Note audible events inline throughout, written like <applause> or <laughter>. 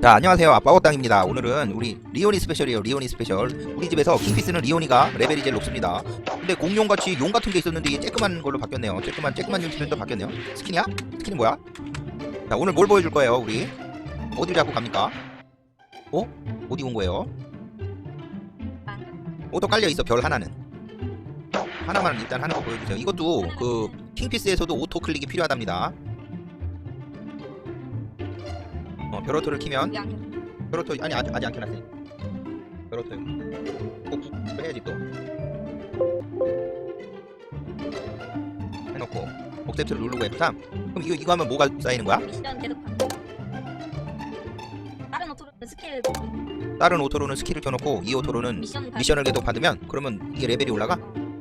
자 안녕하세요 아빠고땅입니다 오늘은 우리 리오니 스페셜이에요 리오니 스페셜 우리 집에서 킹피스는 리오니가 레벨이 제일 높습니다 근데 공룡같이 용 같은 게 있었는데 이게 쬐끄만 걸로 바뀌었네요 쬐끄만 쬐끄만 용치면도 바뀌었네요 스킨이야? 스킨이 뭐야? 자 오늘 뭘 보여줄 거예요 우리 어디를 잡고 갑니까? 어? 어디 온 거예요? 오토 깔려 있어 별 하나는 하나만 일단 하는 거 보여주세요 이것도 그 킹피스에서도 오토 클릭이 필요하답니다 어, 벼로토를 키면 벼로토 아니 아직, 아직 안 켜놨어요. 벼로토요 꼭 부- 해야지 또. 해놓고 복셉트를 누르고 F3 그럼 이거 이거 하면 뭐가 쌓이는 거야? 미션 계속 가. 다른 오토로는 스킬. 다른 오토로는 스킬을 켜놓고 이 오토로는 미션 다 미션을 계속 받으면 그러면 이게 레벨이 올라가?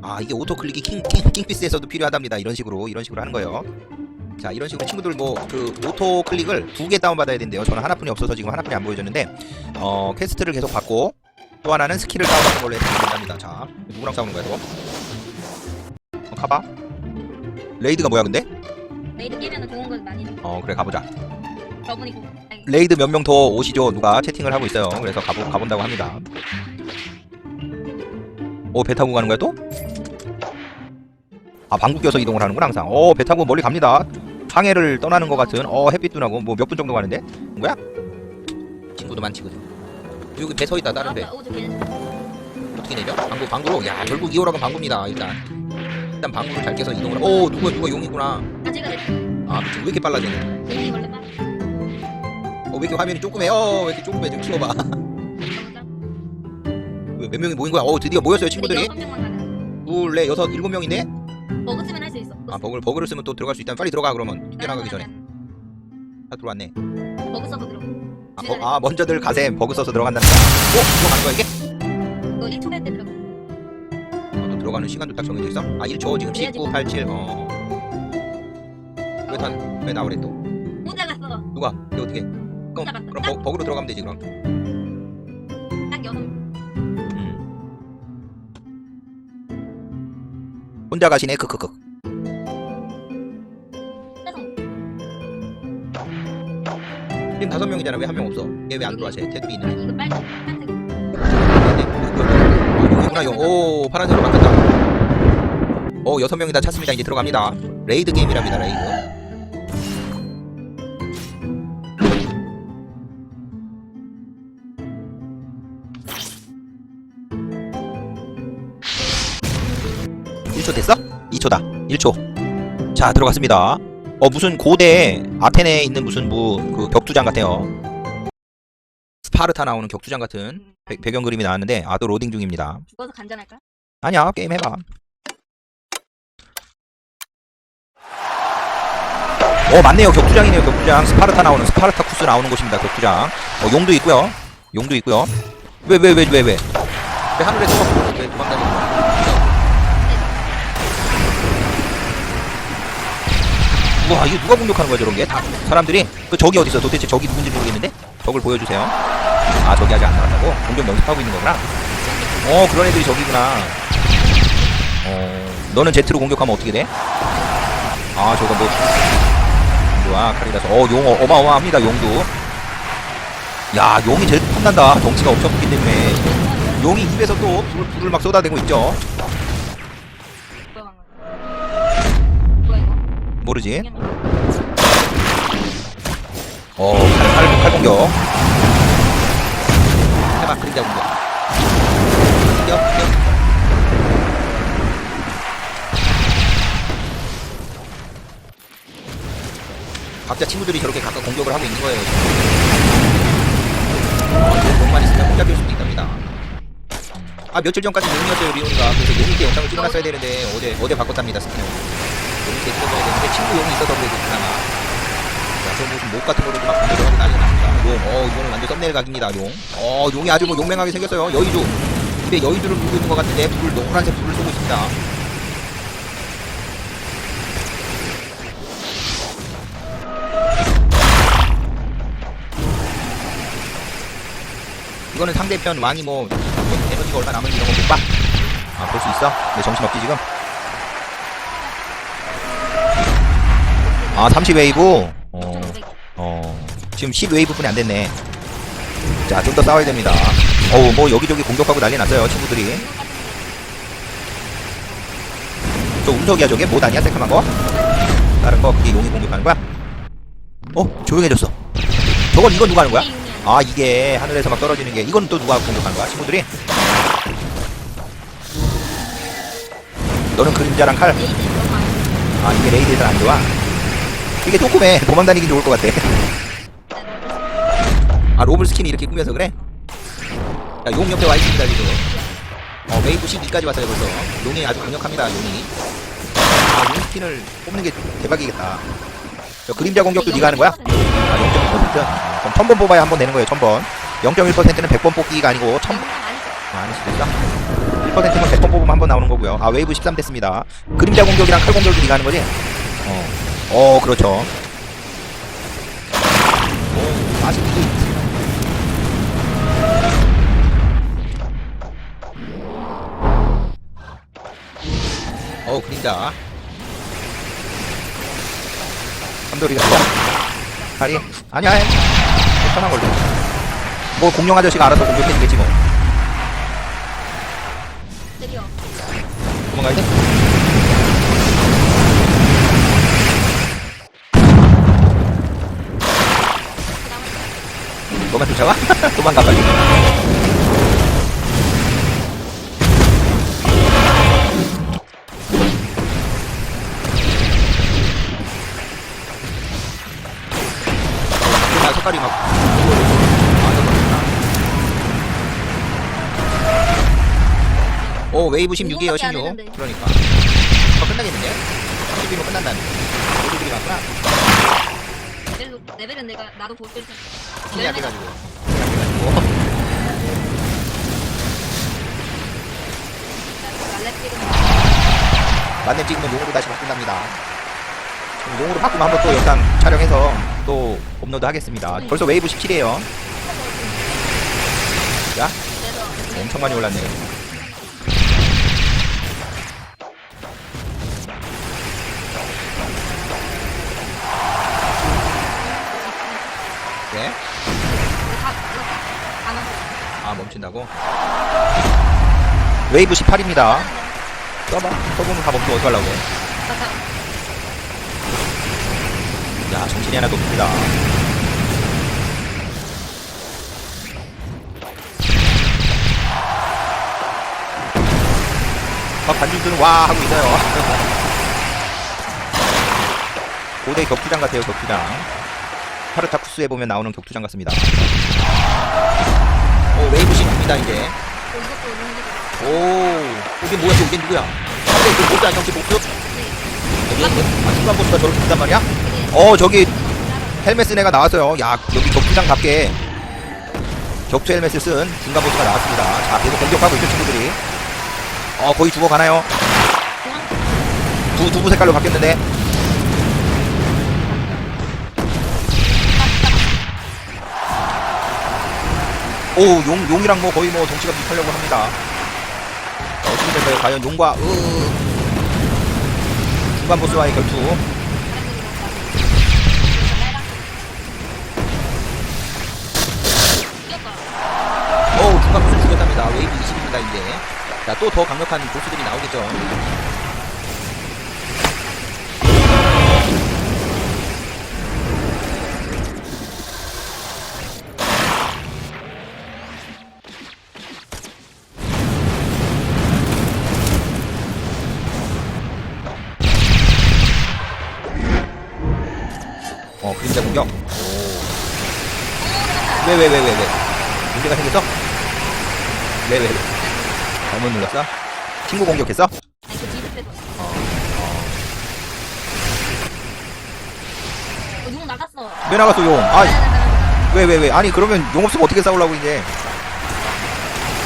아 이게 오토 클릭이 킹, 킹, 킹피스에서도 필요하답니다. 이런 식으로 이런 식으로 하는 거예요 자 이런 식으로 친구들 뭐 그 오토 클릭을 두 개 다운받아야 된대요. 저는 하나뿐이 없어서 지금 하나뿐이 안 보여줬는데 어 퀘스트를 계속 받고 또 하나는 스킬을 다운받는 걸로 해서 된답니다. 자 누구랑 싸우는 거야 저거? 어, 가봐. 레이드가 뭐야 근데? 레이드 깨면은 좋은 건 많이 어 그래 가보자. 저분이 레이드 몇 명 더 오시죠? 누가 채팅을 하고 있어요. 그래서 가보, 가본다고 합니다. 어배 타고 가는 거야 또? 아 방구 껴서 이동을 하는구나 항상. 어배 타고 멀리 갑니다 항해를 떠나는 것 같은 어 햇빛 도 나고 뭐 몇 분 정도 가는데? 뭐야? 친구도 많지 그죠 여기 배 서 있다 다른 배 걔는 어떻게 내려? 방구 방구로? 야 결국 이호락은 방구입니다 일단. 일단 방구를 잘 껴서 이동을 오 누가 누가 용이구나. 아 제가 아왜 이렇게 빨라지네? 어왜 이렇게 화면이 조그매? 어왜 이렇게 조그매? 좀 키워봐. <laughs> 왜몇 명이 모인 거야? 어 드디어 모였어요 친구들이. 명만 가는 둘, 넷, 여섯, 일곱 있어 아 버그를 버그를 쓰면 또 들어갈 수 있다면 빨리 들어가 그러면. 뛰어나가기 전에 다 들어왔네. 버그 써서 들어 아, 버, 아 먼저들 가셈 버그 써서 들어간다는 거야 어? 들어가는 거야 이게? 이거 1초 뺄때 들어 어, 또 들어가는 시간도 딱 정해져 있어? 아 1초 지금 19, 87 어... 왜다왜 나오래 또? 혼자 갔어 누가? 이거 어떻게 그럼, 그럼 버, 버그로 들어가면 되지 그럼. 딱 여섯 명. 음. 혼자 가시네 크크크 지금 다섯 명이잖아 왜 한 명 없어 얘 왜 안 들어와 쟤 테두리 빨간 빨간색 용이구나 용. 오 파란색으로 바뀌었다. 오 여섯 명이 다 찼습니다. 이제 들어갑니다. 레이드 게임이랍니다. 레이드. 일초 됐어? 2초다. 1초. 자 들어갔습니다. 어 무슨 고대 아테네에 있는 무슨 뭐 그 격투장 같아요. 스파르타 나오는 격투장 같은 배, 배경 그림이 나왔는데 아또 로딩 중입니다. 죽어서 간전할까? 아니야 게임 해봐. 어 맞네요. 격투장이네요 격투장. 스파르타 나오는 스파르타 쿠스 나오는 곳입니다 격투장. 어 용도 있고요. 용도 있고요. 왜 왜 왜 왜 왜? 왜 하늘에서 왜 도망다니는 거야 우 와 이게 누가 공격하는 거야 저런 게? 다 사람들이? 그 적이 어디 있어? 도대체 적이 누군지 모르겠는데? 적을 보여주세요. 아 저기 아직 안 나왔다고? 공격 연습하고 있는 거구나. 어 그런 애들이 저기구나. 어 너는 제트로 공격하면 어떻게 돼? 아 저거 뭐. 좋아 카리라서. 어용 어마어마합니다 용도 야 용이 제일 탐난다. 덩치가 엄청 크기 때문에. 용이 입에서 또 불, 불을 막 쏟아내고 있죠 모르지? 어 칼, 칼, 칼 공격. 해봐 그림자 공격. 뛰어 뛰어 각자 친구들이 저렇게 각각 공격을 하고 있는 거예요. 어, 용만 있으면 혼자 깰 수도 있답니다. 아 며칠 전까지 용이었어요 리온이가. 그래서 용이 때 영상을 찍어놨어야 되는데 어제 어제 바꿨답니다 스킨을 용이 때 찍어줘야 되는데 친구 용이 있어서 그래도 그나마 자, 저 무슨 목 같은 거로도 막 공격을 하고 난리 났습니다. 용, 어, 이거는 완전 썸네일 각입니다, 용. 어, 용이 아주 뭐 용맹하게 생겼어요. 여의주. 근데 여의주를 물고 있는 것 같은데, 불을, 노란색 불을 쏘고 있습니다. 이거는 상대편 왕이 뭐, 에너지가 얼마 남은지 이런 거 못 봐? 아, 볼 수 있어? 내 정신없지, 지금? 아, 30웨이브? 어, 500 어, 지금 10웨이브뿐이 안 됐네. 자, 좀 더 싸워야 됩니다. 어우, 뭐 여기저기 공격하고 난리 났어요, 친구들이. 저 운석이야, 저게? 못 아니야, 새까만 거? 다른 거, 그게 용이 공격하는 거야? 어, 조용해졌어. 저건, 이건 누가 하는 거야? 아, 이게 하늘에서 막 떨어지는 게, 이건 또 누가 공격하는 거야, 친구들이? 너는 그림자랑 칼, 아, 이게 레이드에서 안 좋아? 이게 조금해. 도망다니긴 좋을 것 같아. 아, 로블 스킨이 이렇게 꾸며서 그래? 야, 용 옆에 와 있습니다, 지금. 어, 웨이브 12까지 왔어요, 벌써. 용이 아주 강력합니다, 용이. 아, 용 스킨을 뽑는 게 대박이겠다. 저 그림자 공격도 네가 하는 거야? 아, 0.1%? 그럼 1000번 뽑아야 한 번 되는 거예요, 1000번. 0.1%는 100번 뽑기가 아니고 1000, 영상 아니죠? 아, 아닐 수도 있어. 1%면 100번 뽑으면 한 번 나오는 거고요. 아, 웨이브 13 됐습니다. 그림자 공격이랑 칼 공격도 네가 하는 거지? 어, 어, 그렇죠. 오, 42. 어. 감돌이가 진짜. 다리. 아니야, 해. 편한 걸로. 뭐, 공룡 아저씨가 알아서 공격해주겠지, 뭐. 도망가야 돼? 너만 쫓아와? 도망가 빨리 나 색깔이 막 오 웨이브 16이에요 이거밖에 안16 했는데. 그러니까 더 끝나겠는데? 30이면 끝난다는 모두들이 많구나 레벨로, 레벨은 내가 나도 볼 때. 힘이 약해가지고 약해가지고 말렙 찍은 만렙 찍으면 용으로 다시 바꾼답니다. 용으로 바꾸면 한번 또 영상 촬영해서 또 업로드 하겠습니다. 벌써 웨이브 17이에요. 자 엄청 많이 올랐네요 네? 아 멈춘다고? 웨이브 18입니다. 써봐. 써보면 다 멈추면 어떡하려고? <laughs> 야 정신이 하나도 없습니다. 막 반죽들은 와 하고 있어요. <laughs> 고대 격투장 같아요 격투장. 파르타쿠스에 보면 나오는 격투장 같습니다 오 웨이브 16입니다 이제 오 이게 뭐야 이게 누구야 근데 이거 뭐야 정치 복수? 여기 아 순간 보스가 저렇게 든단 말이야? 어 저기 헬멧 쓴 애가 나왔어요. 야 여기 격투장답게 격투 헬멧을 쓴 중간 보스가 나왔습니다. 자 계속 공격하고 있죠 친구들이. 어 거의 죽어가나요? 두 두부 색깔로 바뀌었는데. 오용 용이랑 뭐 거의 뭐 덩치가 비슷하려고 합니다. 자, 어떻게 될까요? 과연 용과 으 중간 보스와의 결투. 어우 중간 보스 죽였답니다. 웨이브 20입니다 이제. 자또 더 강력한 보스들이 나오겠죠. 왜왜왜 왜 왜? 문제가 생겼어? 왜 왜 왜? 잘못 눌렀어? 친구 공격했어? 어. 어, 용 나갔어 왜 나갔어 용? 아왜왜 왜? 아니 그러면 용 없으면 어떻게 싸우려고 이제?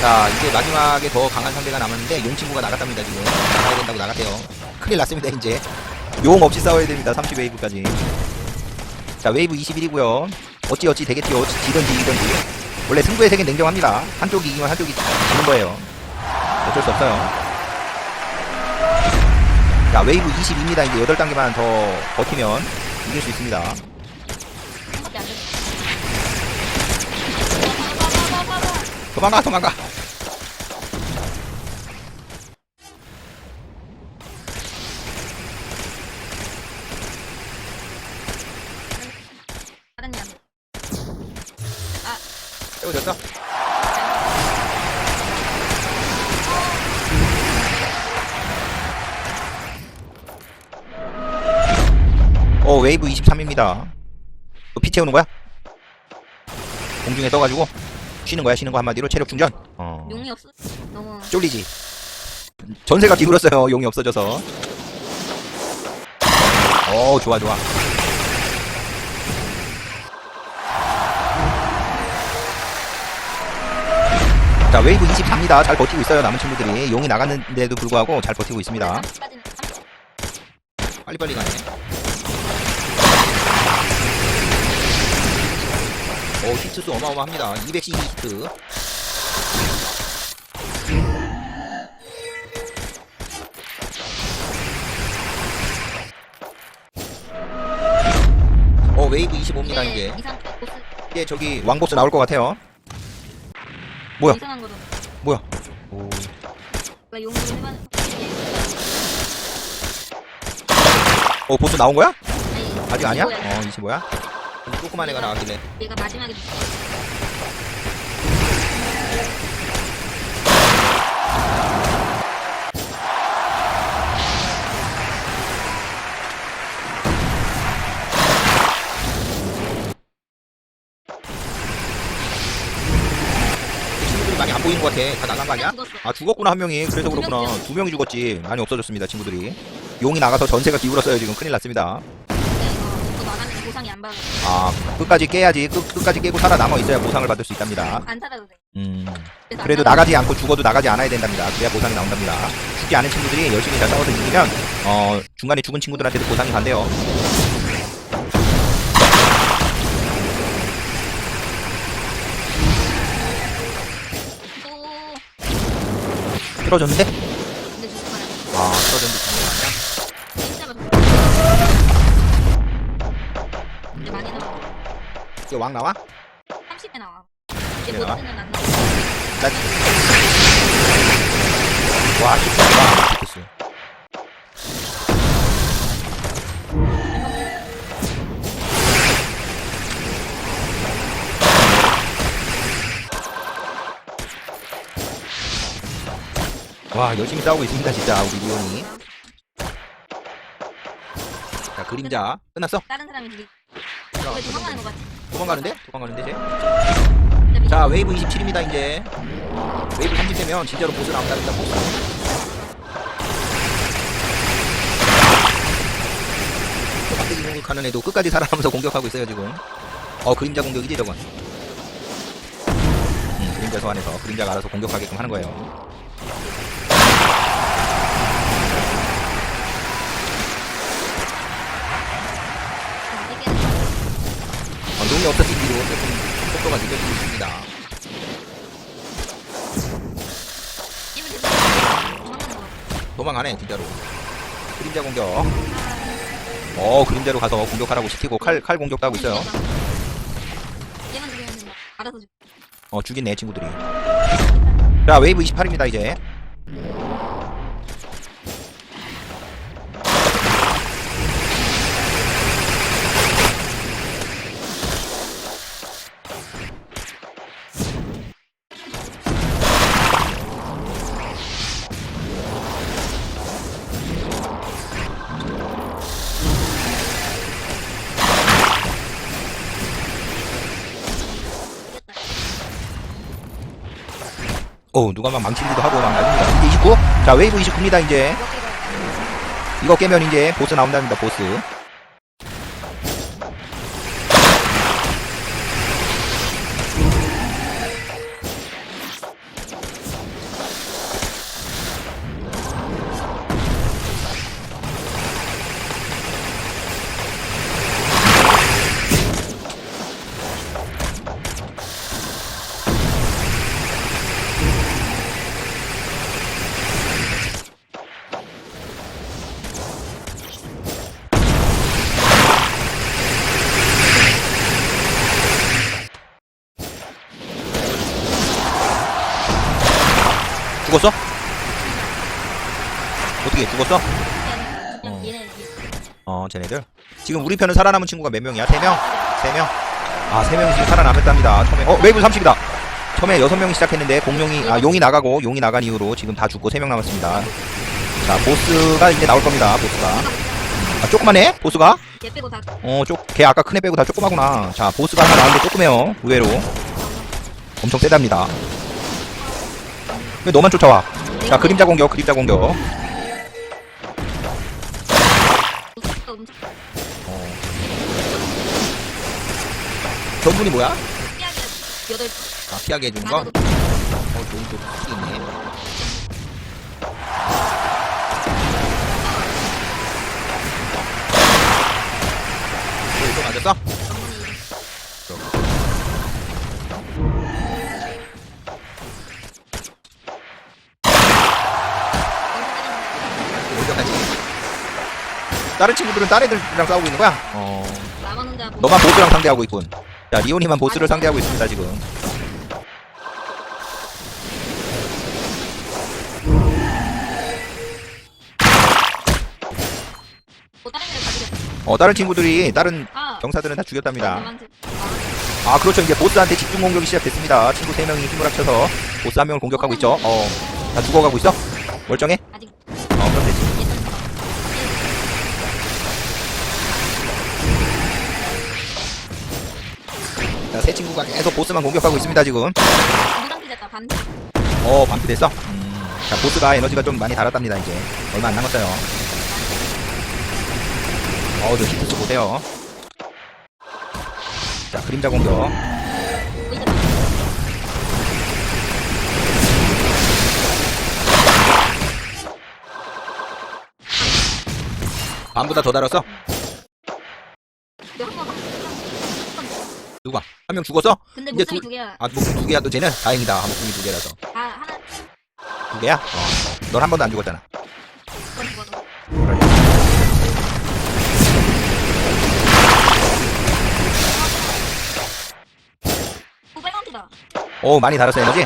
자 이제 마지막에 더 강한 상대가 남았는데 용 친구가 나갔답니다 지금 나가야 된다고 나갔대요 큰일 났습니다 이제 용 없이 싸워야 됩니다 30 웨이브까지 자 웨이브 21이고요 어찌 어찌 되겠지요 지든지 이든지. 원래 승부의 세계는 냉정합니다. 한쪽이 이기면 한쪽이 지는 거예요. 어쩔 수 없어요. 자 웨이브 22입니다. 이제 8단계만 더 버티면 이길 수 있습니다. 도망가 도망가 23입니다 또피 채우는 거야? 공중에 떠가지고 쉬는 거야 쉬는 거 한마디로? 체력 충전? 어. 용이 없어. 너무 쫄리지. 전세가 기울었어요. 용이 없어져서. 어 좋아 좋아. 자 웨이브 24입니다. 잘 버티고 있어요 남은 친구들이. 용이 나갔는데도 불구하고 잘 버티고 있습니다. 30까지는 30. 빨리빨리 가네 오 히트수 어마어마합니다 212 히트 어 웨이브 25입니다 이제 이상 보스 이게 저기 왕보스 나올 것 같아요 뭐야? 뭐야 오. 어 보스 나온 거야? 아직 아니야? 어 25야? 조그만 애가 나왔길래 얘가 마지막에 죽어. 친구들이 많이 안 보이는 것 같아. 다 나간 거 아니야? 아 죽었구나 한 명이. 그래서 두 그렇구나. 두 명이 죽었지. 많이 없어졌습니다 친구들이. 용이 나가서 전세가 기울었어요 지금. 큰일 났습니다 보상이 안 받아. 아 끝까지 깨야지 끝, 끝까지 깨고 살아남아 있어야 보상을 받을 수 있답니다 안 살아도 돼. 음 그래서 그래도 안 살아도 나가지 않고 죽어도 나가지 않아야 된답니다 그래야 보상이 나온답니다 죽지 않은 친구들이 열심히 잘 싸워서 이기면 어 중간에 죽은 친구들한테도 보상이 간대요 또 쓰러졌는데? 근데 죽지 말아. 아 쓰러졌는데 왕 나와? 30에 나와. 이제 30에 나와? 보스는 안 나와. 나... 와 히트 와 히트스 와 열심히 싸우고 있습니다 진짜 우리 리온이 자 그림자 끝났어? 다른 사람이 우리 왜 도망가는 것 같아? 도망가는데? 도망가는데 쟤? 미친 자 웨이브 27입니다 이제. 웨이브 30 되면 진짜로 보스 나온다니까 보스 저 막대기 공격하는 애도 끝까지 살아남아서 공격하고 있어요 지금. 어 그림자 공격이지 저건. 음, 그림자 소환해서 그림자가 알아서 공격하게끔 하는 거예요 이게 어, 용이 없어지기로 조금 속도가 느껴지고 있습니다. 도망가네 진짜로 그림자 공격 어 그림자로 가서 공격하라고 시키고 칼, 칼 공격도 하고 있어요. 어 죽인 내 친구들이 자 웨이브 28입니다 이제 어 누가 막 망치기도 하고 막 난립니다 이제 29? 자 웨이브 29입니다 이제 이거 깨면 이제 보스 나온답니다 보스 어떻게 죽었어? 어. 어, 쟤네들. 지금 우리 편은 살아남은 친구가 몇 명이야? 세 명? 세 명? 아, 세 명이 지금 살아남았답니다. 처음에, 어, 웨이브 30이다. 처음에 여섯 명이 시작했는데, 공룡이, 아, 용이 나가고, 용이 나간 이후로 지금 다 죽고 세 명 남았습니다. 자, 보스가 이제 나올 겁니다, 보스가. 아, 조그만 해? 보스가? 얘 빼고 다 어, 쪼, 걔 아까 큰 애 빼고 다 조그마구나. 자, 보스가 하나 나왔는데 조그매요. 의외로. 엄청 세답니다. 왜 너만 쫓아와? 자, 그림자 공격, 그림자 공격. 엄청 어. 전분이 뭐야? 피하게 여덟 아, 피하게 해주는 거? 나도 어, 좋은 또 특이 있네. 또, 또 맞았어? 다른 친구들은 다른 애들이랑 싸우고 있는 거야? 어. 너만 보스랑 상대하고 있군. 자, 리오니만 보스를 상대하고 있습니다, 지금. 뭐 다른 어, 다른 친구들이, 다른 아 병사들은 다 죽였답니다. 아, 그렇죠. 이제 보스한테 집중 공격이 시작됐습니다. 친구 3명이 힘을 합쳐서 보스 한 명을 공격하고 있죠. 어, 다 죽어가고 있어? 멀쩡해? 새 친구가 계속 보스만 공격하고 있습니다, 지금. 무당 피졌다 반 어, 반피 됐어? 음, 자, 보스가 에너지가 좀 많이 달았답니다, 이제. 얼마 안 남았어요. 어우, 저 히트스 보세요. 자, 그림자 공격. 반보다 더 달았어? 한 번. 누가? 한 명 죽었어? 근데 이제 목숨이 둘- 두 개야. 아, 목숨 두 개야, 또 쟤는? 다행이다. 한 목숨이 두 개라서. 다 하나 두 개야? 어. 넌 한 번도 안 죽었잖아. 오, 많이 달았어, 에너지?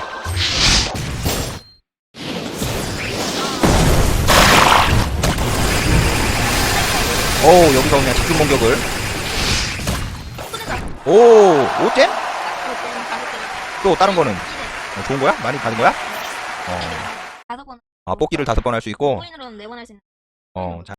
오, 여기서 그냥 집중 공격을. 오, 오잼? 다섯 번. 또 다른 거는? 어, 좋은 거야? 많이 받은 거야? 어. 다섯 번. 아, 뽑기를 다섯 번 할 수 있고, 코인으로는 네번할 수 있는. 어, 자.